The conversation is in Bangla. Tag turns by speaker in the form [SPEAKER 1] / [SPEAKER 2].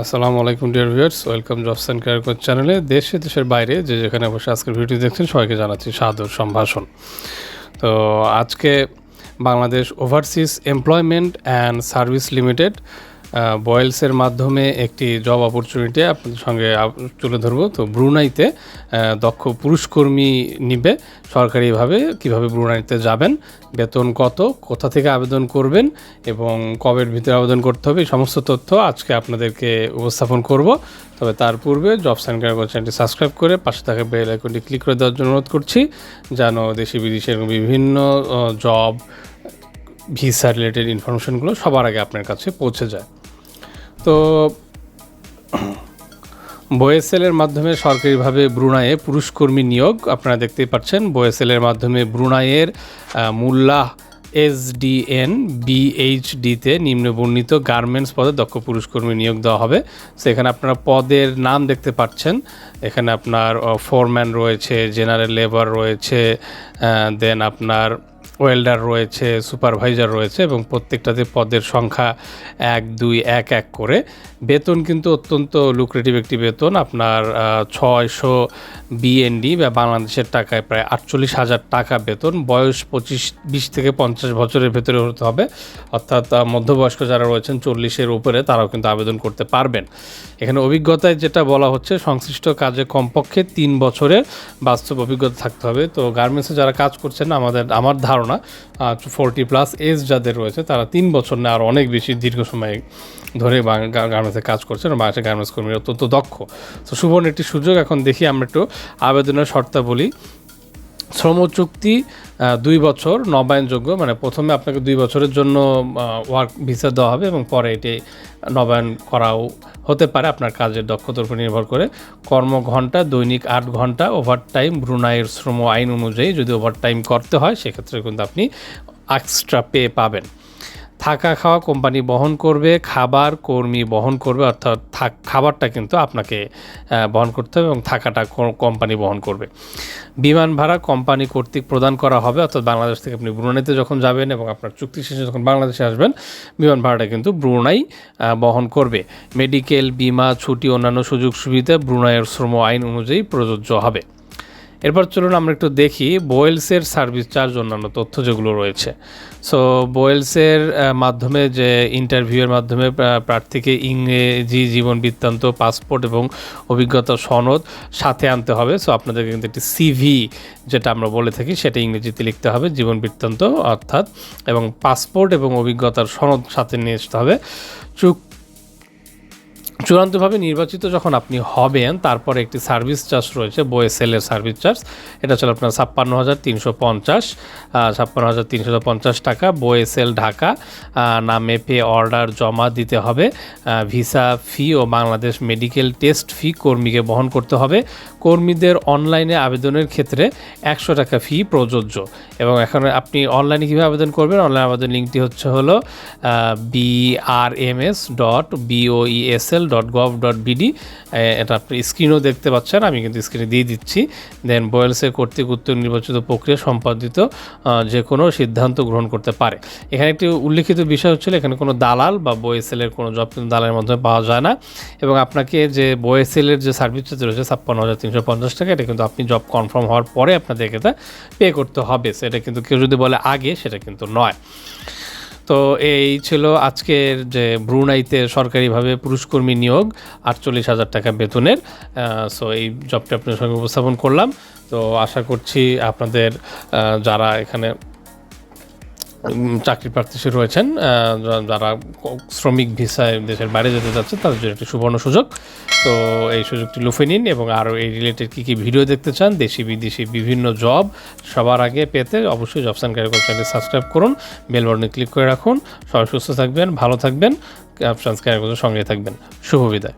[SPEAKER 1] আসসালামু আলাইকুম dear viewers welcome jobs and career coach চ্যানেলে দেশে দেশের বাইরে যে যেখানে বসে আজকের ভিডিও দেখছেন, সবাইকে জানাচ্ছি সাদর সম্ভাষণ। তো আজকে Bangladesh overseas employment and service limited বয়েলসের মাধ্যমে একটি জব অপরচুনিটি আপনাদের সঙ্গে তুলে ধরবো। তো ব্রুনাইতে দক্ষ পুরুষকর্মী নিবে। সরকারিভাবে কীভাবে ব্রুনাইতে যাবেন, বেতন কত, কোথা থেকে আবেদন করবেন এবং কবের ভিতরে আবেদন করতে হবে সমস্ত তথ্য আজকে আপনাদেরকে উপস্থাপন করব। তবে তার পূর্বে জব সেন্টার চ্যানেলটি সাবস্ক্রাইব করে পাশে থাকা বেল আইকনটি ক্লিক করে দেওয়ার জন্য অনুরোধ করছি, যেন দেশি বিদেশের বিভিন্ন জব ভিসা রিলেটেড ইনফরমেশনগুলো সবার আগে আপনার কাছে পৌঁছে যায়। তো বয়েসেলের মাধ্যমে সরকারিভাবে ব্রুনাইয়ে পুরুষকর্মী নিয়োগ, আপনারা দেখতেই পাচ্ছেন, বয়েসেলের মাধ্যমে ব্রুনাইয়ের মুল্লাহ এসডিএন বিএইচডিতে নিম্নবর্ণিত গার্মেন্টস পদে দক্ষ পুরুষকর্মী নিয়োগ দেওয়া হবে। সেখানে আপনারা পদের নাম দেখতে পাচ্ছেন। এখানে আপনার ফোরম্যান রয়েছে জেনারেল লেবার রয়েছে দেন আপনার ওয়েল্ডার রয়েছে, সুপারভাইজার রয়েছে এবং প্রত্যেকটাতে পদের সংখ্যা এক, দুই, এক এক করে। বেতন কিন্তু অত্যন্ত লুক্রেটিভ একটি বেতন। আপনার ছয়শো বিএনডি বা বাংলাদেশের টাকায় প্রায় আটচল্লিশ হাজার টাকা বেতন। বয়স পঁচিশ, বিশ থেকে পঞ্চাশ বছরের ভেতরে হতে হবে। অর্থাৎ মধ্যবয়স্ক যারা রয়েছেন চল্লিশের উপরে, তারাও কিন্তু আবেদন করতে পারবেন। এখানে অভিজ্ঞতায় যেটা বলা হচ্ছে, সংশ্লিষ্ট কাজে কমপক্ষে তিন বছরের বাস্তব অভিজ্ঞতা থাকতে হবে। তো গার্মেন্টসে যারা কাজ করছেন, আমাদের, আমার ধারণা ফোরটি প্লাস এজ যাদের রয়েছে, তারা তিন বছর না আর অনেক বেশি দীর্ঘ সময় ধরে গার্মেন্টসে কাজ করছে, এবং বাংলাদেশের গার্মেন্টস কর্মীরা অত্যন্ত দক্ষ। তো সুবর্ণ, একটি সুযোগ এখন দেখি আমরা একটু আবেদনের শর্তাবলী শ্রম চুক্তি দুই বছর নবায়নযোগ্য মানে প্রথমে আপনাকে দুই বছরের জন্য ওয়ার্ক ভিসা দেওয়া হবে এবং পরে এটি নবায়ন করাও হতে পারে আপনার কাজের দক্ষতার উপর নির্ভর করে। কর্মঘণ্টা, দৈনিক আট ঘণ্টা ওভারটাইম ব্রুনাইয়ের শ্রম আইন অনুযায়ী যদি ওভারটাইম করতে হয়, সেক্ষেত্রে কিন্তু আপনি এক্সট্রা পে পাবেন। থাকা খাওয়া কোম্পানি বহন করবে, খাবার কর্মী বহন করবে, অর্থাৎ থাক খাবারটা কিন্তু আপনাকে বহন করতে হবে এবং থাকাটা কোম্পানি বহন করবে। বিমান ভাড়া কোম্পানি কর্তৃক প্রদান করা হবে, অর্থাৎ বাংলাদেশ থেকে আপনি ব্রুনাইতে যখন যাবেন এবং আপনার চুক্তি শেষে যখন বাংলাদেশে আসবেন, বিমান ভাড়াটা কিন্তু ব্রুনাই বহন করবে। মেডিকেল, বিমা, ছুটি, অন্যান্য সুযোগ সুবিধা ব্রুনাইয়ের শ্রম আইন অনুযায়ী প্রযোজ্য হবে। এরপর চলুন আমরা একটু দেখি বোয়েলসের সার্ভিস চার্জ অন্যান্য তথ্য যেগুলো রয়েছে। সো বোয়েলসের মাধ্যমে যে ইন্টারভিউয়ের মাধ্যমে প্রার্থীকে ইংরেজি জীবন বৃত্তান্ত পাসপোর্ট এবং অভিজ্ঞতা সনদ সাথে আনতে হবে। সো আপনাদেরকে কিন্তু একটি সিভি যেটা আমরা বলে থাকি, সেটা ইংরেজিতে লিখতে হবে, জীবন বৃত্তান্ত অর্থাৎ, এবং পাসপোর্ট এবং অভিজ্ঞতার সনদ সাথে নিয়ে আসতে হবে। চুক চূড়ান্তভাবে নির্বাচিত যখন আপনি হবেন, তারপরে একটি সার্ভিস চার্জ রয়েছে বয়েসেলের সার্ভিস চার্জ। এটা ছিল আপনার ছাপ্পান্ন হাজার তিনশো পঞ্চাশ ছাপ্পান্ন হাজার তিনশো পঞ্চাশ টাকা বয়েসেল ঢাকা নামে পে অর্ডার জমা দিতে হবে। ভিসা ফি ও বাংলাদেশ মেডিকেল টেস্ট ফি কর্মীকে বহন করতে হবে। কর্মীদের অনলাইনে আবেদনের ক্ষেত্রে একশো টাকা ফি প্রযোজ্য। এবং এখন আপনি অনলাইনে কীভাবে আবেদন করবেন? অনলাইন আবেদন লিঙ্কটি হচ্ছে হলো BRMS dot BOESL dot gov dot BD এটা আপনি স্ক্রিনও দেখতে পাচ্ছেন, আমি কিন্তু স্ক্রিনে দিয়ে দিচ্ছি। দেন বয়েলসের কর্তৃক উত্তর নির্বাচিত প্রক্রিয়া সম্পাদিত যে কোনো সিদ্ধান্ত গ্রহণ করতে পারে। এখানে একটি উল্লেখিত বিষয় হচ্ছিল, এখানে কোনো দালাল বা বয়েসেলের কোনো জব কিন্তু দালালের মাধ্যমে পাওয়া যায় না। এবং আপনাকে যে বয়েসেলের যে সার্ভিস চার্জ রয়েছে, ছাপ্পান্ন হাজার তিনশো পঞ্চাশ টাকা, এটা কিন্তু আপনি জব কনফার্ম হওয়ার পরে আপনাদেরকে তা পে করতে হবে। সেটা কিন্তু কেউ যদি বলে আগে, সেটা কিন্তু নয়। তো এই ছিল আজকের যে ব্রুনাইতে সরকারিভাবে পুরুষকর্মী নিয়োগ, আটচল্লিশ হাজার টাকা বেতনের সো এই জবটা আপনার সঙ্গে উপস্থাপন করলাম। তো আশা করছি আপনাদের যারা এখানে চাকরি প্রার্থী রয়েছেন যারা শ্রমিক ভিসায় দেশের বাইরে যেতে যাচ্ছে, তাদের জন্য একটি সুবর্ণ সুযোগ। তো এই সুযোগটি লুফে নিন এবং আরও এই রিলেটেড কী কী ভিডিও দেখতে চান, দেশি বিদেশি বিভিন্ন জব সবার আগে পেতে অবশ্যই জবস অ্যান্ড ক্যারিয়ার চ্যানেলটি সাবস্ক্রাইব করুন বেল বাটনে ক্লিক করে রাখুন। সবাই সুস্থ থাকবেন, ভালো থাকবেন অ্যান্ড সঙ্গে থাকবেন। শুভ বিদায়।